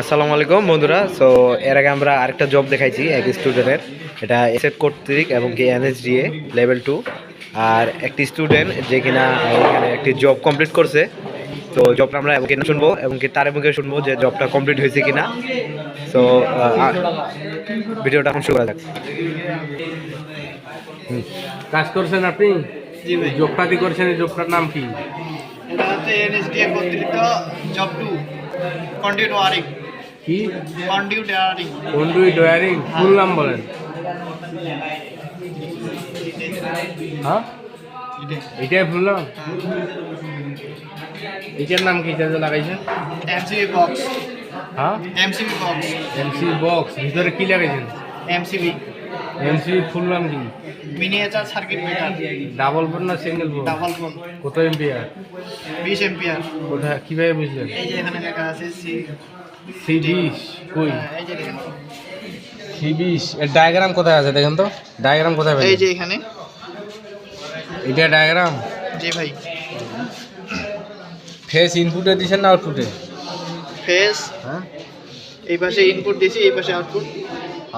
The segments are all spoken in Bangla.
আসসালামু আলাইকুম বন্ধুরা। সো এর আগে আমরা আরেকটা জব দেখাইছি এক স্টুডেন্টের এটা এসএফ কর্তৃক এবং কি এনএসডিএ লেভেল টু আর একটি স্টুডেন্ট যে কিনা এখানে একটি জব কমপ্লিট করছে। তো জবটা আমরা এবং কি শুনব এবং কি তার মুখে শুনব যে জবটা কমপ্লিট হয়েছে কিনা। সো ভিডিওটা এখন শুরু করা যাক। কাজ করছেন আপনি? জি ভাই। করছেন এই জবটার নাম কি? এটা হচ্ছে এনএসডিএ কর্তৃক জব টু কন্টিনিউ ওয়ারিং কি? কন্টিনিউ ওয়ারিং কন্ডুই ডয়ারিং ফুল নাম বলেন হ্যাঁ এটাই ফুল নাম এটার নাম কি এটা যে লাগাইছেন? এমসিবি বক্স হ্যাঁ এমসিবি বক্স এমসি বক্স ভিতরে কি লাগাইছেন? এমসিবি এমসি ফুল নাম কি miniature circuit breaker double board না সিঙ্গেল বোর্ড ডাবল ফোন কত এমপিআর বিশ এম্পিয়ার কোথায় কীভাবে বুঝলেন? এই যে এখানে লেখা আছে সি সি বিশ কই? এই যে দেখেন। সি বিশ এর ডায়াগ্রাম কোথায় আছে দেখেন তো? ডায়াগ্রাম কোথায় এই যে এখানে। এটা ডায়াগ্রাম জি ভাই। ফেস ইনপুটে দিছেন না আউটপুটে ফেস হ্যাঁ। এই পাশে ইনপুট দিছি এই পাশে আউটপুট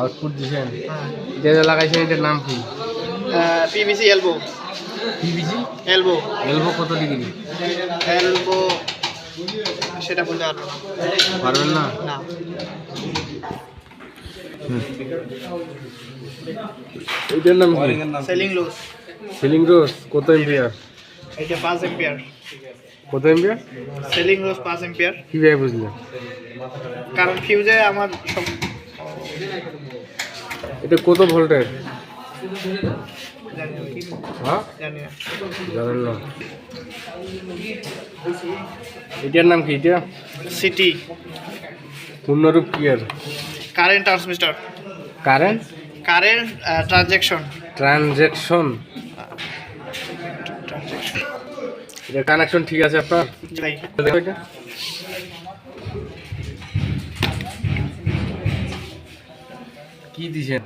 আউটপুট দিছেন। যে লাগাইছেন এটার নাম কি? PVC elbow PVC elbow elbow কত ডিগ্রি? এলবো সেটা বলতে পারব না। পারবেন না? না। এটার নাম কি? সেলিং লুজ সিলিং রোজ কত এম্পিয়ার এটা পাঁচ এম্পিয়ার কত এম্পিয়ার সেলিং রোজ পাঁচ এম্পিয়ার কীভাবে বুঝলেন? কারণ ফিউজে আমার সব এটা কত ভোল্টের? হ্যাঁ? জানেন না। এটার নাম কি এটা? সিটি। পূর্ণরূপ কি এর? Current transmitter. Current? Current transaction transaction এটা কানেকশন ঠিক আছে আপনার? কি দিছেন?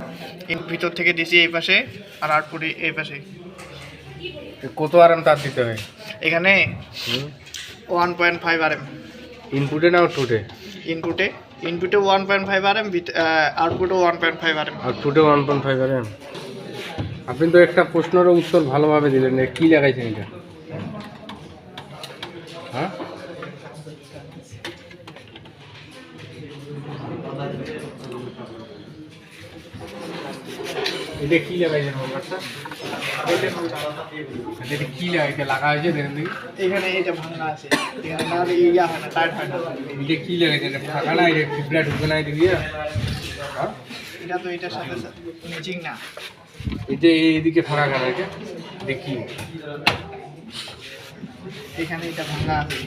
এর ভিতর থেকে দিছি এই পাশে আর আউটপুট এই পাশে। কত আরাম তার দিতে হয়? এখানে one point five R M ইনপুটে না আউটপুটে? ইনপুটে ইনপুটে one point five R M আউটপুটে one point five R M আউটপুটে ওয়ান পয়েন্ট ফাইভ আরাম আপনি তো একটা প্রশ্নের উত্তর ভালোভাবে দিলেন কি লাগাইছেন এটা? হ্যাঁ? এটা কি লাগাইছেন ব্যাপারটা? এটা কি লাগাইছে লাগা হয়েছে দেখেন দেখি। এখানে এটা ভাঙা আছে। এখানে না ইয়া হয় না টাইট হয় না। এটা কি এটা ফাঁকা না এটা না এটা দিয়ে। হ্যাঁ? এটা তো এটার সাথে ম্যাচিং না। এটা এইদিকে ফাঁকা কেন এটা দেখি এখানে এটা ভাঙা আছে।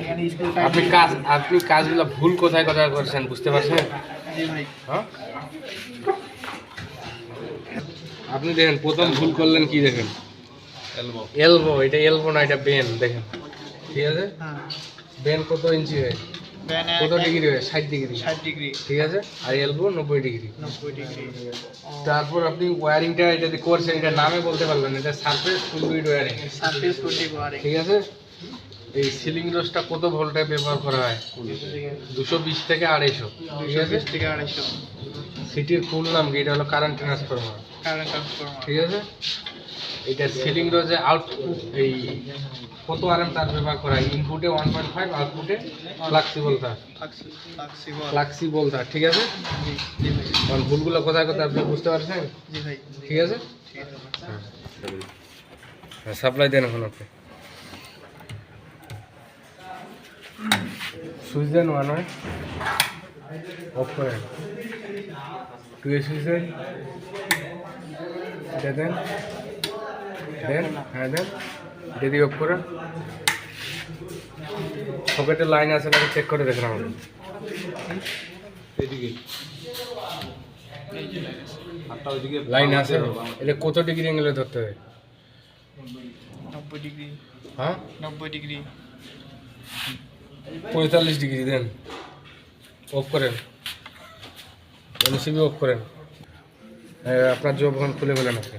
এখানে স্কুল আপনি কাজ আপনি কাজগুলো ভুল কোথায় কোথায় করছেন বুঝতে পারছেন? আপনি দেখেন প্রথম ভুল করলেন কি দেখেন? এলবো এলবো এটা এলবো না এটা বেন দেখেন। ঠিক আছে? হ্যাঁ। বেন কত ইঞ্চি হয়? কত ডিগ্রি হয়? ষাট ডিগ্রি। ষাট ডিগ্রি। ঠিক আছে? আর এলবো নব্বই ডিগ্রি। নব্বই ডিগ্রি। তারপর আপনি ওয়ারিংটা এটা যে করছেন এটা নামে বলতে পারবেন এটা সারফেস ওয়ারিং ফুটি ওয়ারিং ঠিক আছে? এই সিলিং রোজটা কত ভোল্টে ব্যবহার করা হয়? দুশো বিশ থেকে আড়াইশো। ঠিক আছে বিশ থেকে আড়াইশো। সিটির ফুল নাম কি? এটা হলো কারেন্ট ট্রান্সফরমার কারেন্ট ট্রান্সফরমার ঠিক আছে? এটা সিলিং রোজে আউটপুট এই কত আরএম তার ব্যবহার করা হয়? ইনপুটে ওয়ান পয়েন্ট ফাইভ আউটপুটে ফ্লাক্সিবল তার। ফ্লাক্সিবল তার ঠিক আছে? কারণ ভুলগুলো কোথায় কোথায় আপনি বুঝতে পারছেন? ঠিক আছে? ঠিক আছে। হ্যাঁ। সাপ্লাই দেন এখন আপনি। সুইচ দেন ওয়ান হয় অফ করেন টু এ সুইচ দেন এটা দেন দেন হ্যাঁ দেন এটা দিয়ে অফ করেন সকেটের লাইন আছে নাকি চেক করে দেখেন আমাদের। এদিকে। লাইন আছে। এটা কত ডিগ্রি অ্যাঙ্গেলে ধরতে হয়? নব্বই ডিগ্রি হ্যাঁ? নব্বই ডিগ্রি পঁয়তাল্লিশ ডিগ্রি দেন। অফ করেন। এমসিবি অফ করেন। আপনার জব খুলে ফেলেন আপনি